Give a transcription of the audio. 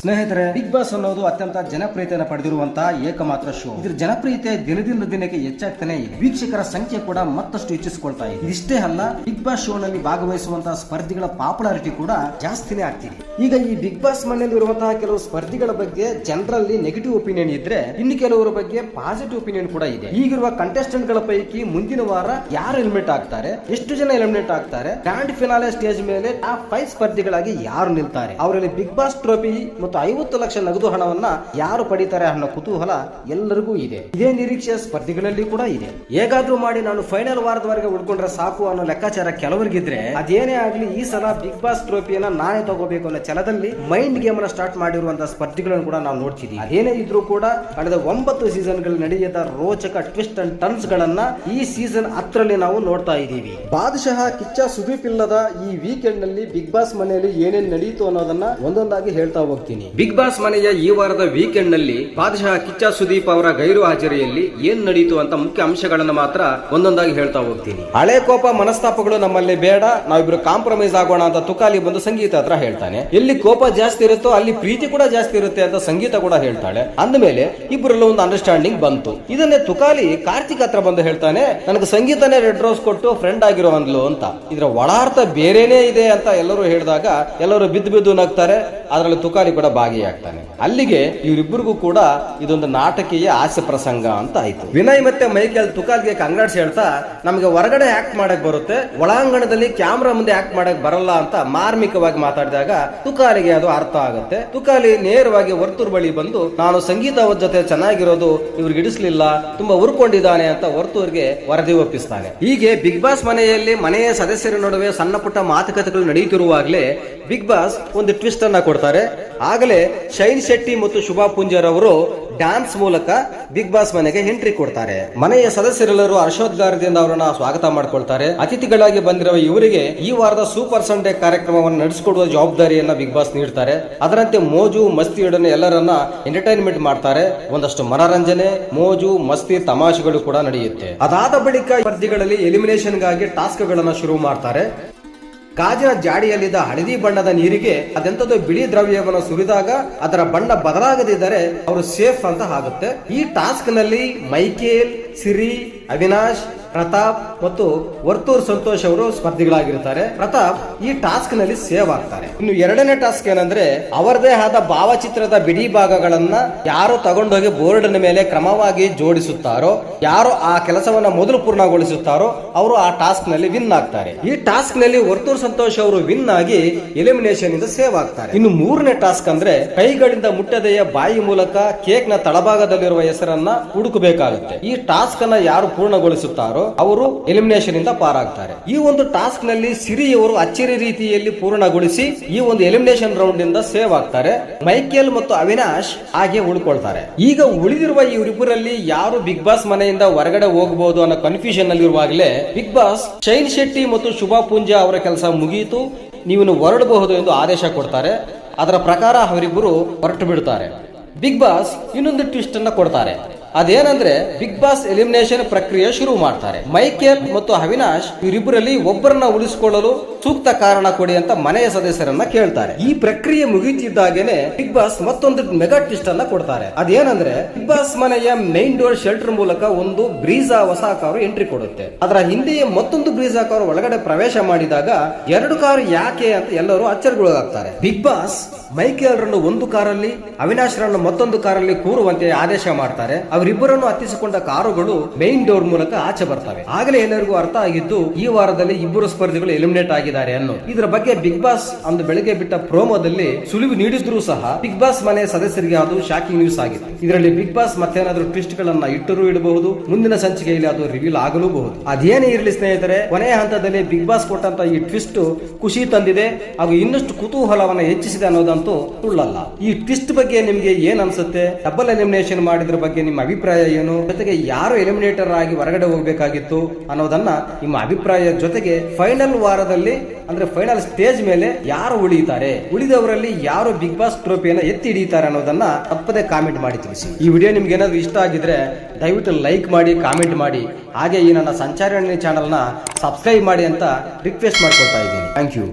ಸ್ನೇಹಿತರೆ big boss ಅನ್ನೋದು ಅತ್ಯಂತ ಜನಪ್ರಿಯತೆಯನ್ನು ಪಡೆದಿರುವಂತಹ ಏಕಮಾತ್ರ ಶೋ ಇದ್ರ ಜನಪ್ರಿಯತೆ ದಿನದಿಂದ ದಿನಕ್ಕೆ ಹೆಚ್ಚಾಗ್ತಾನೆ ಇದೆ. ವೀಕ್ಷಕರ ಸಂಖ್ಯೆ ಕೂಡ ಮತ್ತಷ್ಟು ಹೆಚ್ಚಿಸಿಕೊಳ್ತಾ ಇದೆ. ಇಷ್ಟೇ ಅಲ್ಲ ಬಿಗ್ ಬಾಸ್ ಶೋ ನಲ್ಲಿ ಭಾಗವಹಿಸುವಂತಹ ಸ್ಪರ್ಧಿಗಳ ಪಾಪ್ಯುಲಾರಿಟಿ ಕೂಡ ಜಾಸ್ತಿನೇ ಆಗ್ತಿದೆ. ಈಗ ಈ ಬಿಗ್ ಬಾಸ್ ಮನೆಯಲ್ಲಿ ಇರುವಂತಹ ಕೆಲವು ಸ್ಪರ್ಧಿಗಳ ಬಗ್ಗೆ ಜನರಲ್ಲಿ ನೆಗೆಟಿವ್ ಒಪಿನಿಯನ್ ಇದ್ರೆ, ಇನ್ನು ಕೆಲವರ ಬಗ್ಗೆ ಪಾಸಿಟಿವ್ ಒಪಿನಿಯನ್ ಕೂಡ ಇದೆ. ಈಗಿರುವ ಕಂಟೆಸ್ಟೆಂಟ್ಗಳ ಪೈಕಿ ಮುಂದಿನ ವಾರ ಯಾರು ಎಲಿಮಿನೇಟ್ ಆಗ್ತಾರೆ, ಎಷ್ಟು ಜನ ಎಲಿಮಿನೇಟ್ ಆಗ್ತಾರೆ ಗ್ರ್ಯಾಂಡ್ ಫಿನಾಲೆ ಸ್ಟೇಜ್ ಮೇಲೆ ಟಾಪ್ ಫೈವ್ ಸ್ಪರ್ಧಿಗಳಾಗಿ ಯಾರು ನಿಲ್ತಾರೆ? ಅವರಲ್ಲಿ ಬಿಗ್ ಬಾಸ್ ಟ್ರೋಫಿ ಮತ್ತು ಐವತ್ತು ಲಕ್ಷ ನಗದು ಹಣವನ್ನ ಯಾರು ಪಡಿತಾರೆ ಅನ್ನೋ ಕುತೂಹಲ ಎಲ್ಲರಿಗೂ ಇದೆ. ಇದೇ ನಿರೀಕ್ಷೆ ಸ್ಪರ್ಧಿಗಳಲ್ಲಿ ಕೂಡ ಇದೆ. ಹೇಗಾದ್ರೂ ಮಾಡಿ ನಾನು ಫೈನಲ್ ವಾರದವರೆಗೆ ಉಳ್ಕೊಂಡ್ರೆ ಸಾಕು ಅನ್ನೋ ಲೆಕ್ಕಾಚಾರ ಕೆಲವರಿಗಿದ್ರೆ ಅದೇನೇ ಆಗ್ಲಿ ಈ ಸಲ ಬಿಗ್ ಬಾಸ್ ಟ್ರೋಫಿಯನ್ನ ನಾನೇ ತಗೋಬೇಕು ಅನ್ನೋ ಛಲದಲ್ಲಿ ಮೈಂಡ್ ಗೇಮ್ ಅನ್ನ ಸ್ಟಾರ್ಟ್ ಮಾಡಿರುವಂತಹ ಸ್ಪರ್ಧಿಗಳನ್ನು ಕೂಡ ನಾವು ನೋಡ್ತಿದ್ದೀವಿ ಅದೇನೇ ಇದ್ರೂ ಕೂಡ ಕಳೆದ ಒಂಬತ್ತು ಸೀಸನ್ಗಳು ನಡೆಯದ ರೋಚಕ ಟ್ವಿಸ್ಟ್ ಅಂಡ್ ಟರ್ನ್ಸ್ ಗಳನ್ನ ಈ ಸೀಸನ್ ಹತ್ತರಲ್ಲಿ ನಾವು ನೋಡ್ತಾ ಇದ್ದೀವಿ. ಬಾದಶಃ ಕಿಚ್ಚ, ಸುದೀಪ್ ಇಲ್ಲದ ಈ ವೀಕೆಂಡ್ನಲ್ಲಿ ಬಿಗ್ ಬಾಸ್ ಮನೆಯಲ್ಲಿ ಏನೇನು ನಡೆಯಿತು ಅನ್ನೋದನ್ನ ಒಂದೊಂದಾಗಿ ಹೇಳ್ತಾ ಹೋಗ್ತೀನಿ. ಬಿಗ್ ಬಾಸ್ ಮನೆಯ ಈ ವಾರದ ವೀಕೆಂಡ್ನಲ್ಲಿ ಬಾದಶಃ ಕಿಚ್ಚ ಸುದೀಪ್ ಅವರ ಗೈರು ಹಾಜರಿಯಲ್ಲಿ ಏನ್ ನಡೀತು ಅಂತ ಮುಖ್ಯ ಅಂಶಗಳನ್ನ ಮಾತ್ರ ಒಂದೊಂದಾಗಿ ಹೇಳ್ತಾ ಹೋಗ್ತೀನಿ. ಹಳೆ ಕೋಪ ಮನಸ್ತಾಪಗಳು ನಮ್ಮಲ್ಲಿ ಬೇಡ, ನಾವಿಬ್ರು ಕಾಂಪ್ರಮೈಸ್ ಆಗೋಣ ಅಂತ ತುಕಾಲಿ ಬಂದು ಸಂಗೀತ ಹತ್ರ ಹೇಳ್ತಾನೆ. ಎಲ್ಲಿ ಕೋಪ ಜಾಸ್ತಿ ಇರುತ್ತೋ ಅಲ್ಲಿ ಪ್ರೀತಿ ಕೂಡ ಜಾಸ್ತಿ ಇರುತ್ತೆ ಅಂತ ಸಂಗೀತ ಕೂಡ ಹೇಳ್ತಾಳೆ. ಅಂದಮೇಲೆ ಇಬ್ಬರಲ್ಲೂ ಒಂದು ಅಂಡರ್ಸ್ಟ್ಯಾಂಡಿಂಗ್ ಬಂತು. ಇದನ್ನೇ ತುಕಾಲಿ ಕಾರ್ತಿಕ್ ಹತ್ರ ಬಂದು ಹೇಳ್ತಾನೆ, ನನಗೆ ಸಂಗೀತನೇ ರೆಡ್ ರೋಸ್ ಕೊಟ್ಟು ಫ್ರೆಂಡ್ ಆಗಿರೋ ಅಂದ್ಲು ಅಂತ. ಇದರ ಒಳಾರ್ಥ ಬೇರೆನೇ ಇದೆ ಅಂತ ಎಲ್ಲರೂ ಹೇಳಿದಾಗ ಎಲ್ಲರೂ ಬಿದ್ದು ಬಿದ್ದು ನಗ್ತಾರೆ. ಅದರಲ್ಲಿ ತುಕಾಲಿ ಕೂಡ ಭಾಗಿಯಾಗ್ತಾನೆ. ಅಲ್ಲಿಗೆ ಇವರಿಬ್ಬರಿಗೂ ಕೂಡ ಇದೊಂದು ನಾಟಕೀಯ ಹಾಸ್ಯ ಪ್ರಸಂಗ ಅಂತ ಆಯ್ತು. ವಿನಯ್ ಮತ್ತೆ ಮೈಕೆಲ್ ತುಕಾಲ್ಗೆ ಕಂಗ್ರಾಟ್ಸ್ ಹೇಳ್ತಾ, ನಮಗೆ ಹೊರಗಡೆ ಆಕ್ಟ್ ಮಾಡಕ್ ಬರುತ್ತೆ, ಒಳಾಂಗಣದಲ್ಲಿ ಕ್ಯಾಮ್ರಾ ಮುಂದೆ ಆಕ್ಟ್ ಮಾಡಕ್ ಬರಲ್ಲ ಅಂತ ಮಾರ್ಮಿಕವಾಗಿ ಮಾತಾಡಿದಾಗ ತುಕಾಲಿಗೆ ಅದು ಅರ್ಥ ಆಗುತ್ತೆ. ತುಕಾಲಿ ನೇರವಾಗಿ ವರ್ತೂರ್ ಬಳಿ ಬಂದು, ನಾನು ಸಂಗೀತ ಅವ್ರ ಜೊತೆ ಚೆನ್ನಾಗಿರೋದು ಇವ್ರಿಗೆ ಇಡಿಸ್ಲಿಲ್ಲ ತುಂಬಾ ಉರ್ಕೊಂಡಿದ್ದಾನೆ ಅಂತ ವರ್ತೂರ್ಗೆ ವರದಿ ಒಪ್ಪಿಸ್ತಾನೆ. ಹೀಗೆ ಬಿಗ್ ಬಾಸ್ ಮನೆಯಲ್ಲಿ ಮನೆಯ ಸದಸ್ಯರ ನಡುವೆ ಸಣ್ಣ ಪುಟ್ಟ ಮಾತುಕತೆಗಳು ನಡೆಯುತ್ತಿರುವಾಗಲೇ ಬಿಗ್ ಬಾಸ್ ಒಂದು ಟ್ವಿಸ್ಟ್ ಅನ್ನ ಕೊಡ್ತಾರೆ ಆಗಲೇ ಶೈನ್ ಶೆಟ್ಟಿ ಮತ್ತು ಶುಭಾ ಪುಂಜರ್ ಅವರು ಡ್ಯಾನ್ಸ್ ಮೂಲಕ ಬಿಗ್ ಬಾಸ್ ಮನೆಗೆ ಎಂಟ್ರಿ ಕೊಡ್ತಾರೆ. ಮನೆಯ ಸದಸ್ಯರೆಲ್ಲರೂ ಹರ್ಷೋದ್ಗಾರದಿಂದ ಅವರನ್ನ ಸ್ವಾಗತ ಮಾಡ್ಕೊಳ್ತಾರೆ. ಅತಿಥಿಗಳಾಗಿ ಬಂದಿರುವ ಇವರಿಗೆ ಈ ವಾರದ ಸೂಪರ್ ಸಂಡೇ ಕಾರ್ಯಕ್ರಮವನ್ನು ನಡೆಸಿಕೊಡುವ ಜವಾಬ್ದಾರಿಯನ್ನ ಬಿಗ್ ಬಾಸ್ ನೀಡ್ತಾರೆ. ಅದರಂತೆ ಮೋಜು ಮಸ್ತಿಯೊಡನೆ ಎಲ್ಲರನ್ನ ಎಂಟರ್ಟೈನ್ಮೆಂಟ್ ಮಾಡ್ತಾರೆ. ಒಂದಷ್ಟು ಮನರಂಜನೆ, ಮೋಜು, ಮಸ್ತಿ ತಮಾಷೆಗಳು ಕೂಡ ನಡೆಯುತ್ತೆ. ಅದಾದ ಬಳಿಕ ಸ್ಪರ್ಧಿಗಳಲ್ಲಿ ಎಲಿಮಿನೇಷನ್ಗಾಗಿ ಟಾಸ್ಕ್ ಗಳನ್ನ ಶುರು ಮಾಡ್ತಾರೆ. ಗಾಜಿನ ಜಾಡಿಯಲ್ಲಿದ್ದ ಹಳದಿ ಬಣ್ಣದ ನೀರಿಗೆ ಅದೆಂತದ ಬಿಳಿ ದ್ರವ್ಯವನ್ನು ಸುರಿದಾಗ ಅದರ ಬಣ್ಣ ಬದಲಾಗದಿದ್ದರೆ ಅವರು ಸೇಫ್ ಅಂತ ಆಗುತ್ತೆ. ಈ ಟಾಸ್ಕ್ನಲ್ಲಿ ಮೈಕೇಲ್, ಸಿರಿ, ಅವಿನಾಶ್ ಪ್ರತಾಪ್ ಮತ್ತು ವರ್ತೂರ್ ಸಂತೋಷ್ ಅವರು ಸ್ಪರ್ಧಿಗಳಾಗಿರ್ತಾರೆ ಪ್ರತಾಪ್ ಈ ಟಾಸ್ಕ್ನಲ್ಲಿ ಸೇವ್ ಆಗ್ತಾರೆ ಇನ್ನು ಎರಡನೇ ಟಾಸ್ಕ್ ಏನಂದ್ರೆ, ಅವರದೇ ಆದ ಭಾವಚಿತ್ರದ ಬಿಡಿ ಭಾಗಗಳನ್ನ ಯಾರು ತಗೊಂಡೋಗಿ ಬೋರ್ಡಿನ ಮೇಲೆ ಕ್ರಮವಾಗಿ ಜೋಡಿಸುತ್ತಾರೋ, ಯಾರು ಆ ಕೆಲಸವನ್ನ ಮೊದಲು ಪೂರ್ಣಗೊಳಿಸುತ್ತಾರೋ, ಅವರು ಆ ಟಾಸ್ಕ್ನಲ್ಲಿ ವಿನ್ ಆಗ್ತಾರೆ. ಈ ಟಾಸ್ಕ್ನಲ್ಲಿ ವರ್ತೂರ್ ಸಂತೋಷ್ ಅವರು ವಿನ್ ಆಗಿ ಎಲಿಮಿನೇಷನ್ ಇಂದ ಸೇವ್ ಆಗ್ತಾರೆ. ಇನ್ನು ಮೂರನೇ ಟಾಸ್ಕ್ ಅಂದ್ರೆ, ಕೈಗಳಿಂದ ಮುಟ್ಟದೆಯ ಬಾಯಿ ಮೂಲಕ ಕೇಕ್ನ ತಳಭಾಗದಲ್ಲಿರುವ ಹೆಸರನ್ನ ಹುಡುಕಬೇಕಾಗುತ್ತೆ. ಈ ಟಾಸ್ಕ್ ಅನ್ನ ಯಾರು ಪೂರ್ಣಗೊಳಿಸುತ್ತಾರೋ ಅವರು ಎಲಿಮಿನೇಷನ್ ಇಂದ ಪಾರಾಗ್ತಾರೆ. ಈ ಒಂದು ಟಾಸ್ಕ್ನಲ್ಲಿ ಸಿರಿಯವರು ಅಚ್ಚರಿ ರೀತಿಯಲ್ಲಿ ಪೂರ್ಣಗೊಳಿಸಿ ಈ ಒಂದು ಎಲಿಮಿನೇಷನ್ ರೌಂಡ್ ಇಂದ ಸೇವ್ ಆಗ್ತಾರೆ. ಮೈಕೇಲ್ ಮತ್ತು ಅವಿನಾಶ್ ಹಾಗೆ ಉಳ್ಕೊಳ್ತಾರೆ. ಈಗ ಉಳಿದಿರುವ ಇವರಿಬ್ಬರಲ್ಲಿ ಯಾರು ಬಿಗ್ ಬಾಸ್ ಮನೆಯಿಂದ ಹೊರಗಡೆ ಹೋಗಬಹುದು ಅನ್ನೋ ಕನ್ಫ್ಯೂಷನ್ ಅಲ್ಲಿ ಇರುವಾಗಲೇ ಬಿಗ್ ಬಾಸ್ ಶೈನ್ ಶೆಟ್ಟಿ ಮತ್ತು ಶುಭಾ ಪೂಂಜಾ ಅವರ ಕೆಲಸ ಮುಗಿಯಿತು ನೀವು ಹೊರಡಬಹುದು ಎಂದು ಆದೇಶ ಕೊಡ್ತಾರೆ. ಅದರ ಪ್ರಕಾರ ಅವರಿಬ್ಬರು ಹೊರಟು ಬಿಡುತ್ತಾರೆ ಬಿಗ್ ಬಾಸ್ ಇನ್ನೊಂದು ಟ್ವಿಸ್ಟ್ ಅನ್ನ ಕೊಡ್ತಾರೆ. ಅದೇನಂದ್ರೆ ಬಿಗ್ ಬಾಸ್ ಎಲಿಮಿನೇಷನ್ ಪ್ರಕ್ರಿಯೆ ಶುರು ಮಾಡ್ತಾರೆ. ಮೈಕೇಲ್ ಮತ್ತು ಅವಿನಾಶ್ ಇವರಿಬ್ಬರಲ್ಲಿ ಒಬ್ಬರನ್ನ ಉಳಿಸಿಕೊಳ್ಳಲು ಸೂಕ್ತ ಕಾರಣ ಕೊಡಿ ಅಂತ ಮನೆಯ ಸದಸ್ಯರನ್ನ ಕೇಳ್ತಾರೆ. ಈ ಪ್ರಕ್ರಿಯೆ ಮುಗಿಯುತ್ತಿದ್ದಾಗೇನೆ ಬಿಗ್ ಬಾಸ್ ಮತ್ತೊಂದು ಮೆಗಾ ಟ್ವಿಸ್ಟ್ ಅನ್ನ ಕೊಡ್ತಾರೆ. ಅದೇನಂದ್ರೆ ಬಿಗ್ ಬಾಸ್ ಮನೆಯ ಮೈನ್ ಡೋರ್ ಶೆಲ್ಟರ್ ಮೂಲಕ ಒಂದು ಬ್ರೀಜಾ ಹೊಸ ಕಾರು ಎಂಟ್ರಿ ಕೊಡುತ್ತೆ. ಅದರ ಹಿಂದೆಯೇ ಮತ್ತೊಂದು ಬ್ರೀಜಾ ಕಾರು ಒಳಗಡೆ ಪ್ರವೇಶ ಮಾಡಿದಾಗ ಎರಡು ಕಾರು ಯಾಕೆ ಅಂತ ಎಲ್ಲರೂ ಅಚ್ಚರಿಗೊಳಗಾಗ್ತಾರೆ. ಬಿಗ್ ಬಾಸ್ ಮೈಕೇಲ್ರನ್ನು ಒಂದು ಕಾರಲ್ಲಿ ಅವಿನಾಶ್ ರನ್ನು ಮತ್ತೊಂದು ಕಾರಲ್ಲಿ ಕೂರುವಂತೆ ಆದೇಶ ಮಾಡ್ತಾರೆ. ಅವರಿಬ್ಬರನ್ನು ಹತ್ತಿಸಿಕೊಂಡ ಕಾರುಗಳು ಮೈನ್ ಡೋರ್ ಮೂಲಕ ಆಚೆ ಬರ್ತವೆ. ಆಗಲೇ ಎಲ್ಲರಿಗೂ ಅರ್ಥ ಆಗಿದ್ದು, ಈ ವಾರದಲ್ಲಿ ಇಬ್ಬರು ಸ್ಪರ್ಧಿಗಳು ಎಲಿಮಿನೇಟ್ ಆಗಿದ್ದಾರೆ ಅನ್ನೋ ಇದರ ಬಗ್ಗೆ ಬಿಗ್ ಬಾಸ್ ಅಂದು ಬೆಳಗ್ಗೆ ಬಿಟ್ಟ ಪ್ರೋಮೋದಲ್ಲಿ ಸುಳಿವು ನೀಡಿದ್ರು ಸಹ ಬಿಗ್ ಬಾಸ್ ಮನೆಯ ಸದಸ್ಯರಿಗೆ ಅದು ಶಾಕಿಂಗ್ ನ್ಯೂಸ್ ಆಗಿದೆ ಇದರಲ್ಲಿ ಬಿಗ್ ಬಾಸ್ ಮತ್ತೇನಾದ್ರೂ ಟ್ವಿಸ್ಟ್ ಗಳನ್ನ ಇಟ್ಟರೂ ಇಡಬಹುದು, ಮುಂದಿನ ಸಂಚಿಕೆಯಲ್ಲಿ ಅದು ರಿವೀಲ್ ಆಗಲೂಬಹುದು. ಅದೇನೇ ಇರಲಿ ಸ್ನೇಹಿತರೆ, ಕೊನೆಯ ಹಂತದಲ್ಲಿ ಬಿಗ್ ಬಾಸ್ ಕೊಟ್ಟಂತ ಈ ಟ್ವಿಸ್ಟ್ ಖುಷಿ ತಂದಿದೆ, ಹಾಗೂ ಇನ್ನಷ್ಟು ಕುತೂಹಲವನ್ನ ಹೆಚ್ಚಿಸಿದೆ ಅನ್ನೋದಂತೂ ಸುಳ್ಳಲ್ಲ. ಈ ಟ್ವಿಸ್ಟ್ ಬಗ್ಗೆ ನಿಮಗೆ ಏನ್ ಅನ್ಸುತ್ತೆ? ಡಬಲ್ ಎಲಿಮಿನೇಷನ್ ಮಾಡಿದ್ರ ಬಗ್ಗೆ ನಿಮ್ಮ ಅಭಿಪ್ರಾಯ ಏನು? ಜೊತೆಗೆ ಯಾರು ಎಲಿಮಿನೇಟರ್ ಆಗಿ ಹೊರಗಡೆ ಹೋಗಬೇಕಾಗಿತ್ತು ಅನ್ನೋದನ್ನ ನಿಮ್ಮ ಅಭಿಪ್ರಾಯ ಜೊತೆಗೆ ಫೈನಲ್ ವಾರದಲ್ಲಿ, ಅಂದ್ರೆ ಫೈನಲ್ ಸ್ಟೇಜ್ ಮೇಲೆ ಯಾರು ಉಳಿಯುತ್ತಾರೆ ಉಳಿದವರಲ್ಲಿ ಯಾರು ಬಿಗ್ ಬಾಸ್ ಟ್ರೋಫಿಯನ್ನು ಎತ್ತಿ ಹಿಡಿಯುತ್ತಾರೆ ಅನ್ನೋದನ್ನ ತಪ್ಪದೆ ಕಾಮೆಂಟ್ ಮಾಡಿ ತಿಳಿಸಿ. ಈ ವಿಡಿಯೋ ನಿಮ್ಗೆ ಏನಾದ್ರು ಇಷ್ಟ ಆಗಿದ್ರೆ ದಯವಿಟ್ಟು ಲೈಕ್ ಮಾಡಿ ಕಾಮೆಂಟ್ ಮಾಡಿ. ಹಾಗೆ ಈ ನನ್ನ ಸಂಚಾರಣೆ ಚಾನಲ್ನ ಸಬ್ಸ್ಕ್ರೈಬ್ ಮಾಡಿ ಅಂತ ರಿಕ್ವೆಸ್ಟ್ ಮಾಡ್ಕೊಳ್ತಾ ಇದ್ದೀನಿ. Thank you